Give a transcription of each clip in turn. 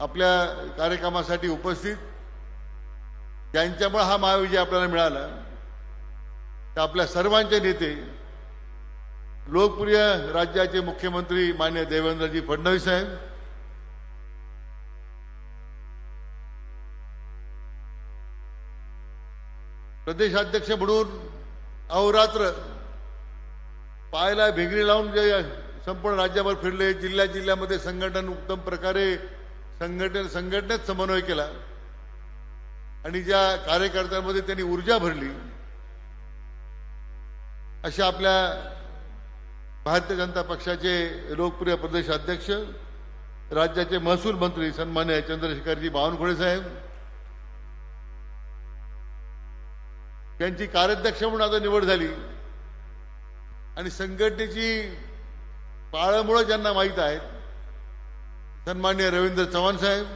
आपल्या कार्यक्रमासाठी उपस्थित. ज्यांच्यामुळे हा महाविजय आपल्याला मिळाला. तर आपल्या सर्वांचे नेते लोकप्रिय राज्याचे मुख्यमंत्री मान्य देवेंद्रजी फडणवीस साहेब प्रदेशाध्यक्ष म्हणून अहोरात्र पायाला भेगरी लावून जे संपूर्ण राज्याभर फिरले जिल्ह्या जिल्ह्यामध्ये संघटन उत्तम प्रकारे संघटन संघटनेत समन्वय केला. आणि ज्या कार्यकर्त्यांमध्ये त्यांनी ऊर्जा भरली अशा आपल्या भारतीय जनता पक्षाचे लोकप्रिय प्रदेश अध्यक्ष राज्याचे महसूल मंत्री सन्मान्य चंद्रशेखरजी बावनकुळे साहेब त्यांची कार्याध्यक्ष म्हणून आता निवड झाली. आणि संघटनेची पाळमुळं ज्यांना माहीत आहेत सन्मान्य रवींद्र चव्हाण साहेब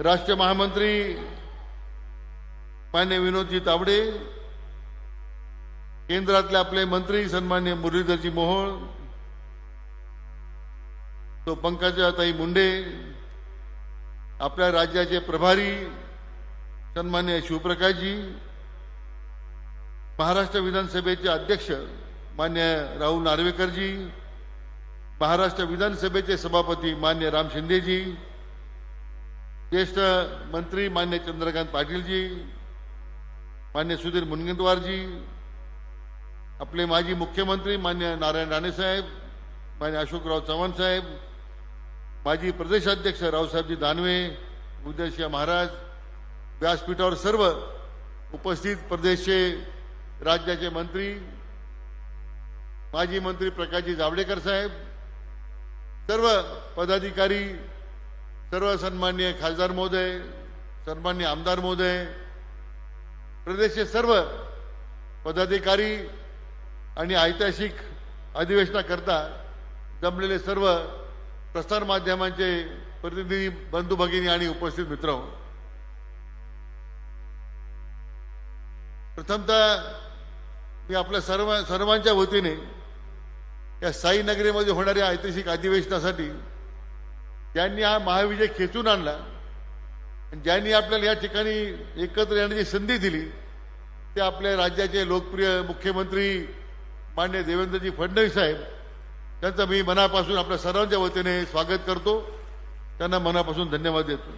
राष्ट्रीय महामंत्री मान्य विनोदजी तावडे केंद्रातले आपले मंत्री सन्मान्य मुरलीधरजी मोहोळ तो पंकजाताई मुंडे आपल्या राज्याचे प्रभारी सन्मान्य शिवप्रकाशजी महाराष्ट्र विधानसभेचे अध्यक्ष मान्य राहुल नार्वेकरजी महाराष्ट्र विधानसभेचे सभापती मान्य राम शिंदेजी ज्येष्ठ मंत्री मान्य चंद्रकांत पाटीलजी मान्य सुधीर मुनगंतवारजी आपले माजी मुख्यमंत्री मान्य नारायण राणेसाहेब मान्य अशोकराव चव्हाण साहेब माजी प्रदेशाध्यक्ष रावसाहेबजी दानवे उदयसिंह महाराज व्यासपीठावर सर्व उपस्थित प्रदेशचे राज्याचे मंत्री माजी मंत्री प्रकाशजी जावडेकर साहेब सर्व पदाधिकारी सर्व सन्मान्य खासदार महोदय सन्मान्य आमदार महोदय प्रदेशचे सर्व पदाधिकारी आणि ऐतिहासिक अधिवेशनाकरता जमलेले सर्व प्रसार माध्यमांचे प्रतिनिधी बंधू भगिनी आणि उपस्थित मित्र हो. प्रथमतः मी आपल्या सर्व सर्वांच्या वतीने या साईनगरीमध्ये होणाऱ्या ऐतिहासिक अधिवेशनासाठी ज्यांनी हा महाविजय खेचून आणला आणि ज्यांनी आपल्याला या ठिकाणी एकत्र येण्याची संधी दिली ते आपल्या राज्याचे लोकप्रिय मुख्यमंत्री मान्य देवेंद्रजी फडणवीस साहेब त्यांचं मी मनापासून आपल्या सर्वांच्या वतीने स्वागत करतो. त्यांना मनापासून धन्यवाद देतो.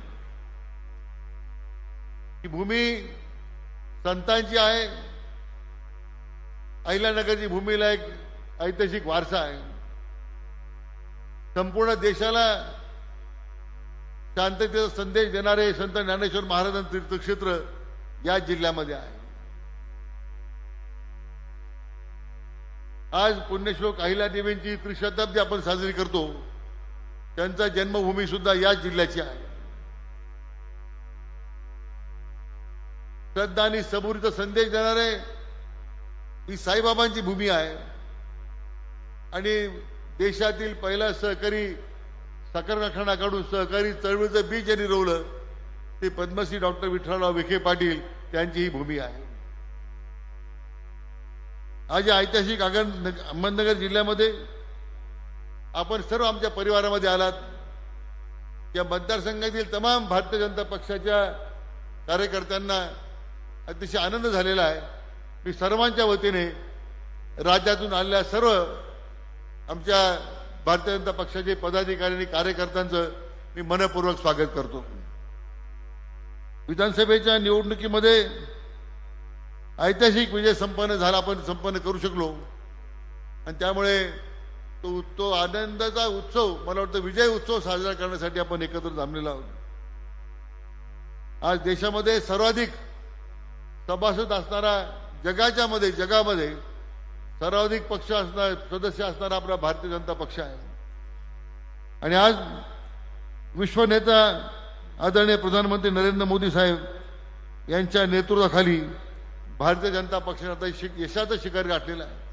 ही भूमी संतांची आहे. अहिल्यानगरची भूमीला एक ऐतिहासिक वारसा आहे. संपूर्ण देशाला शांततेचा संदेश देणारे संत ज्ञानेश्वर महाराजांचं तीर्थक्षेत्र या जिल्ह्यामध्ये आहे. आज पुण्यश्लोक अहिल्यादेवींची त्रिशताब्दी आपण साजरी करतो. त्यांचा जन्मभूमी सुद्धा याच जिल्ह्याची आहे. श्रद्धा आणि सबुरीचा संदेश देणारे ही साईबाबांची भूमी आहे. आणि देशातील पहिला सहकारी साखर कारखानाकडून सहकारी चळवळीचं बीज ज्यांनी रोवलं ते पद्मश्री डॉक्टर विठ्ठलराव विखे पाटील त्यांची ही भूमी आहे. आज या ऐतिहासिक आगन अहमदनगर जिल्ह्यामध्ये आपण सर्व आमच्या परिवारामध्ये आलात. या मतदारसंघातील तमाम भारतीय जनता पक्षाच्या कार्यकर्त्यांना अतिशय आनंद झालेला आहे. मी सर्वांच्या वतीने राज्यातून आलेल्या सर्व आमच्या भारतीय जनता पक्षाचे पदाधिकारी आणि कार्यकर्त्यांचं मी मनपूर्वक स्वागत करतो. विधानसभेच्या निवडणुकीमध्ये ऐतिहासिक विजय संपन्न झाला आपण संपन्न करू शकलो. आणि त्यामुळे तो तो आनंदाचा उत्सव मला वाटतं विजय उत्सव साजरा करण्यासाठी आपण एकत्र जमलेला आहोत. आज देशामध्ये सर्वाधिक सभासद असणारा जगाच्या मध्ये जगामध्ये सर्वाधिक पक्ष असणार सदस्य असणारा आपला भारतीय जनता पक्ष आहे. आणि आज विश्व नेता आदरणीय प्रधानमंत्री नरेंद्र मोदी साहेब यांच्या नेतृत्वाखाली भारतीय जनता पक्षाने आता शिक यशाचं शिकार गाठलेलं आहे.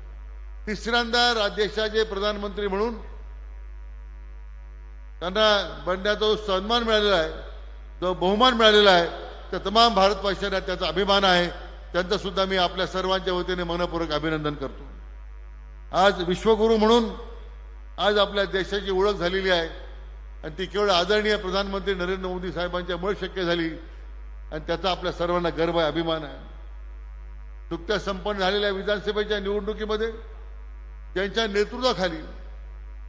तिसऱ्यांदा रा- देशाचे प्रधानमंत्री म्हणून त्यांना बनण्याचा जो सन्मान मिळालेला आहे जो बहुमान मिळालेला आहे त्या तमाम भारतवासियांना त्याचा अभिमान आहे. त्यांचं सुद्धा मी आपल्या सर्वांच्या वतीने मनपूर्वक अभिनंदन करतो. आज विश्वगुरू म्हणून आज आपल्या देशाची ओळख झालेली आहे. आणि ती केवळ आदरणीय प्रधानमंत्री नरेंद्र मोदी साहेबांच्यामुळे शक्य झाली. आणि त्याचा आपल्या सर्वांना गर्व आहे अभिमान आहे. नुकत्याच संपन्न झालेल्या विधानसभेच्या निवडणुकीमध्ये त्यांच्या नेतृत्वाखाली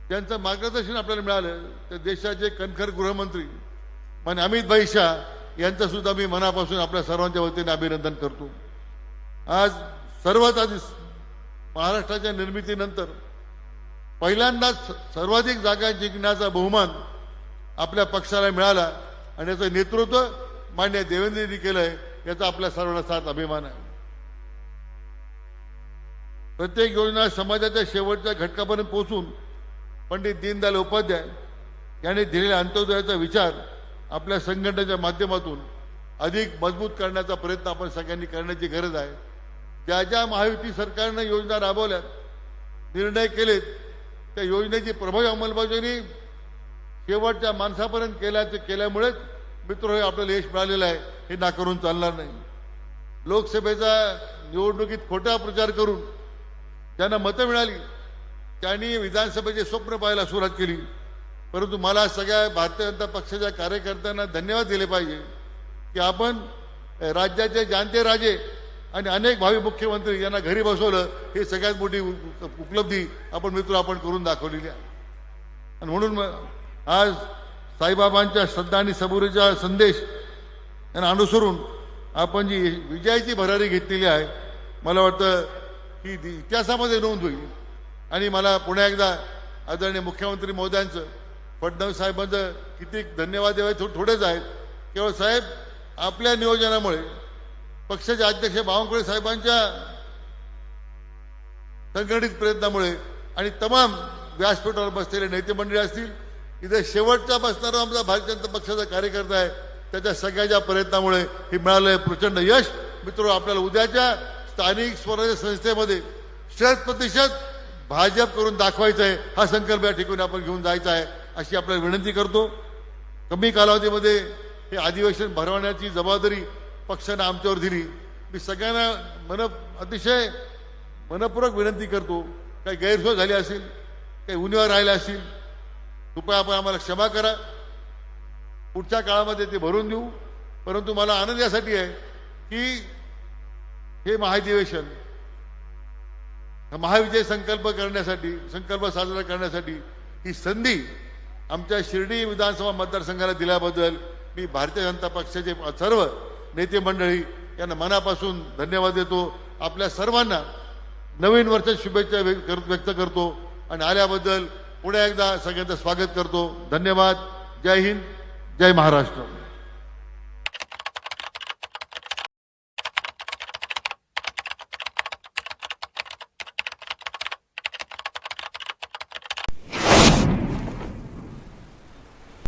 त्यांचं मार्गदर्शन आपल्याला मिळालं. तर देशाचे कणखर गृहमंत्री मान अमित भाई शाह यांचं सुद्धा मी मनापासून आपल्या सर्वांच्या वतीने अभिनंदन करतो. आज सर्वात आधी महाराष्ट्राच्या निर्मितीनंतर पहिल्यांदाच सर्वाधिक जागा जिंकण्याचा बहुमान आपल्या पक्षाला मिळाला आणि याचं नेतृत्व मान्य देवेंद्रजी केलंय याचा आपल्या सर्वांना साथ अभिमान आहे. प्रत्येक योजना समाजाच्या शेवटच्या घटकापर्यंत पोहोचून पंडित दीनदयाल उपाध्याय यांनी दिलेल्या अंत्योदयाचा विचार आपल्या संघटनेच्या माध्यमातून अधिक मजबूत करण्याचा प्रयत्न आपण सगळ्यांनी करण्याची गरज आहे. ज्या ज्या महायुती सरकारनं योजना राबवल्या निर्णय केलेत त्या योजनेची प्रभावी अंमलबजावणी शेवटच्या माणसापर्यंत केल्याचं केल्यामुळेच मित्र हे आपल्याला यश मिळालेलं आहे हे नाकारून चालणार नाही. लोकसभेचा निवडणुकीत खोटा प्रचार करून ज्यांना मतं मिळाली त्यांनी विधानसभेचे स्वप्न पाहायला सुरुवात केली. परंतु मला सगळ्या भारतीय जनता पक्षाच्या कार्यकर्त्यांना धन्यवाद दिले पाहिजे की आपण राज्याचे जाणते राजे आणि अनेक भावी मुख्यमंत्री यांना घरी बसवलं हे सगळ्यात मोठी उपलब्धी आपण मित्र आपण करून दाखवलेली आहे. आणि म्हणून मग आज साईबाबांच्या श्रद्धा आणि सबुरीचा संदेश यांना अनुसरून आपण जी विजयाची भरारी घेतलेली आहे मला वाटतं ही ती इतिहासामध्ये नोंद होईल. आणि मला पुन्हा एकदा आदरणीय मुख्यमंत्री महोदयांचं फडणवीस साहेबांचं किती धन्यवाद द्यावे थो- थोडेच आहेत. केवळ साहेब आपल्या नियोजनामुळे पक्षाचे अध्यक्ष बावनकुळे साहेबांच्या संघटित प्रयत्नामुळे आणि तमाम व्यासपीठावर बसलेले नेते मंडळी असतील इथे शेवटचा बसणारा आमचा भारतीय जनता पक्षाचा कार्यकर्ता आहे त्याच्या सगळ्याच्या प्रयत्नामुळे हे मिळालं प्रचंड यश. मित्र आपल्याला उद्याच्या स्थानिक स्वराज्य संस्थेमध्ये शत प्रतिशत भाजप करून दाखवायचं आहे हा संकल्प या ठिकाणी आपण घेऊन जायचा आहे अशी आपल्याला विनंती करतो. कमी कालावधीमध्ये हे अधिवेशन भरवण्याची जबाबदारी पक्षानं आमच्यावर दिली. मी सगळ्यांना मन अतिशय मनपूर्वक विनंती करतो काही गैरसोय झाली असेल काही उणीवा राहिला असेल कृपया आपण आम्हाला क्षमा करा. पुढच्या काळामध्ये ते भरून देऊ. परंतु मला आनंद यासाठी आहे की हे महाधिवेशन महाविजय संकल्प करण्यासाठी संकल्प साजरा करण्यासाठी ही संधी आमच्या शिर्डी विधानसभा मतदारसंघाला दिल्याबद्दल मी भारतीय जनता पक्षाचे सर्व नेते मंडळी यांना मनापासून धन्यवाद देतो. आपल्या सर्वांना नवीन वर्षात शुभेच्छा कर- व्यक्त करतो आणि आल्याबद्दल पुन्हा एकदा सगळ्यांचं स्वागत करतो. धन्यवाद. जय हिंद. जय महाराष्ट्र.